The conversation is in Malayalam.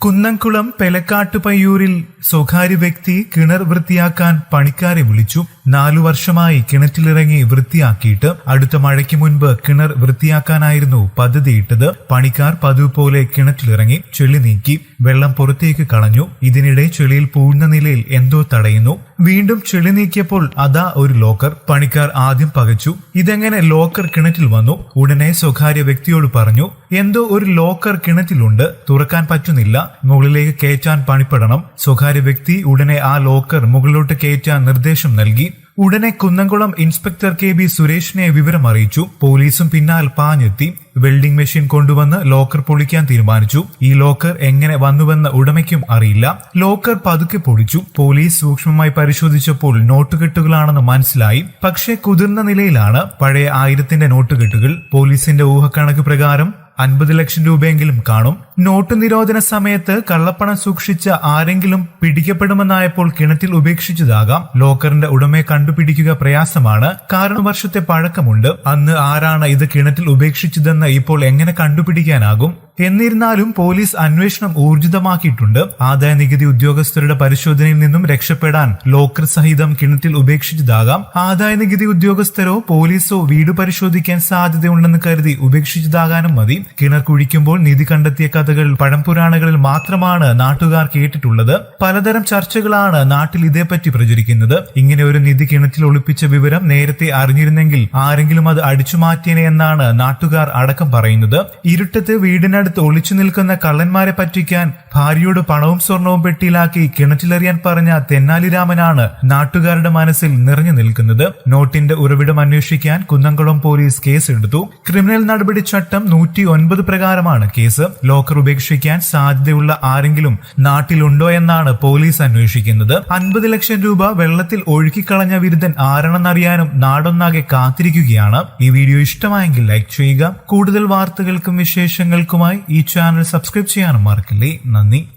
കുന്നംകുളം പെലക്കാട്ടുപയ്യൂരിൽ സ്വകാര്യ വ്യക്തി കിണർ വൃത്തിയാക്കാൻ പണിക്കാരെ വിളിച്ചു. നാലു വർഷമായി കിണറ്റിലിറങ്ങി വൃത്തിയാക്കിയിട്ട് അടുത്ത മഴയ്ക്ക് മുൻപ് കിണർ വൃത്തിയാക്കാനായിരുന്നു പദ്ധതിയിട്ടത്. പണിക്കാർ പതിവ് പോലെ കിണറ്റിലിറങ്ങി ചെളി നീക്കി വെള്ളം പുറത്തേക്ക് കളഞ്ഞു. ഇതിനിടെ ചെളിയിൽ പൂഴ്ന്ന നിലയിൽ എന്തോ തടയുന്നു. വീണ്ടും ചെളി നീക്കിയപ്പോൾ അതാ ഒരു ലോക്കർ. പണിക്കാർ ആദ്യം പകച്ചു. ഇതെങ്ങനെ ലോക്കർ കിണറ്റിൽ വന്നു? ഉടനെ സ്വകാര്യ വ്യക്തിയോട് പറഞ്ഞു എന്തോ ഒരു ലോക്കർ കിണറ്റിലുണ്ട്. തുറക്കാൻ പറ്റുന്നില്ല. മുകളിലേക്ക് കയറ്റാൻ പണിപ്പെടണം. സ്വകാര്യ വ്യക്തി ഉടനെ ആ ലോക്കർ മുകളിലോട്ട് കയറ്റാൻ നിർദ്ദേശം നൽകി. ഉടനെ കുന്നംകുളം ഇൻസ്പെക്ടർ കെ ബി സുരേഷിനെ വിവരം അറിയിച്ചു. പോലീസും പിന്നാൽ പാഞ്ഞെത്തി. വെൽഡിംഗ് മെഷീൻ കൊണ്ടുവന്ന് ലോക്കർ പൊളിക്കാൻ തീരുമാനിച്ചു. ഈ ലോക്കർ എങ്ങനെ വന്നുവെന്ന് ഉടമയ്ക്കും അറിയില്ല. ലോക്കർ പതുക്കെ പൊളിച്ചു. പോലീസ് സൂക്ഷ്മമായി പരിശോധിച്ചപ്പോൾ നോട്ടുകെട്ടുകളാണെന്ന് മനസ്സിലായി. പക്ഷേ കുതിർന്ന നിലയിലാണ്. പഴയ ആയിരത്തിന്റെ നോട്ടുകെട്ടുകൾ. പോലീസിന്റെ ഊഹക്കണക്ക് പ്രകാരം അൻപത് ലക്ഷം രൂപയെങ്കിലും കാണും. നോട്ട് നിരോധന സമയത്ത് കള്ളപ്പണം സൂക്ഷിച്ച ആരെങ്കിലും പിടിക്കപ്പെടുമെന്നായപ്പോൾ കിണറ്റിൽ ഉപേക്ഷിച്ചതാകാം. ലോക്കറിന്റെ ഉടമയെ കണ്ടുപിടിക്കുക പ്രയാസമാണ്. കാരണം വർഷത്തെ പഴക്കമുണ്ട്. അന്ന് ആരാണ് ഇത് കിണറ്റിൽ ഉപേക്ഷിച്ചതെന്ന് ഇപ്പോൾ എങ്ങനെ കണ്ടുപിടിക്കാനാകും? എന്നിരുന്നാലും പോലീസ് അന്വേഷണം ഊർജിതമാക്കിയിട്ടുണ്ട്. ആദായ നികുതി ഉദ്യോഗസ്ഥരുടെ പരിശോധനയിൽ നിന്നും രക്ഷപ്പെടാൻ ലോക്കർ സഹിതം കിണറ്റിൽ ഉപേക്ഷിച്ചതാകാം. ആദായ നികുതി ഉദ്യോഗസ്ഥരോ പോലീസോ വീട് പരിശോധിക്കാൻ സാധ്യതയുണ്ടെന്ന് കരുതി ഉപേക്ഷിച്ചതാകാനും മതി. കിണർ കുഴിക്കുമ്പോൾ നിധി കണ്ടെത്തിയ കഥകൾ പഴംപുരാണകളിൽ മാത്രമാണ് നാട്ടുകാർ കേട്ടിട്ടുള്ളത്. പലതരം ചർച്ചകളാണ് നാട്ടിൽ ഇതേപ്പറ്റി പ്രചരിക്കുന്നത്. ഇങ്ങനെ ഒരു നിധി കിണറ്റിൽ ഒളിപ്പിച്ച വിവരം നേരത്തെ അറിഞ്ഞിരുന്നെങ്കിൽ ആരെങ്കിലും അത് അടിച്ചു മാറ്റിയനെ എന്നാണ് നാട്ടുകാർ അടക്കം പറയുന്നത്. ഇരുട്ടത്ത് വീടിനടുത്ത് ഒളിച്ചു നിൽക്കുന്ന കള്ളന്മാരെ പറ്റിക്കാൻ ഭാര്യയോട് പണവും സ്വർണവും പെട്ടിയിലാക്കി കിണറ്റിലെറിയാൻ പറഞ്ഞ തെന്നാലിരാമനാണ് നാട്ടുകാരുടെ മനസ്സിൽ നിറഞ്ഞു നിൽക്കുന്നത്. നോട്ടിന്റെ ഉറവിടം അന്വേഷിക്കാൻ കുന്നംകുളം പോലീസ് കേസെടുത്തു. ക്രിമിനൽ നടപടി ചട്ടം നൂറ്റി ഒൻപത് പ്രകാരമാണ് കേസ്. ലോക്കർ ഉപേക്ഷിക്കാൻ സാധ്യതയുള്ള ആരെങ്കിലും നാട്ടിലുണ്ടോ എന്നാണ് പോലീസ് അന്വേഷിക്കുന്നത്. അൻപത് ലക്ഷം രൂപ വെള്ളത്തിൽ ഒഴുക്കിക്കളഞ്ഞ വിരുദ്ധൻ ആരാണെന്നറിയാനും നാടൊന്നാകെ കാത്തിരിക്കുകയാണ്. ഈ വീഡിയോ ഇഷ്ടമായെങ്കിൽ ലൈക്ക് ചെയ്യുക. കൂടുതൽ വാർത്തകൾക്കും വിശേഷങ്ങൾക്കുമായി ഈ ചാനൽ സബ്സ്ക്രൈബ് ചെയ്യാനും മറക്കില്ലേ. നന്ദി.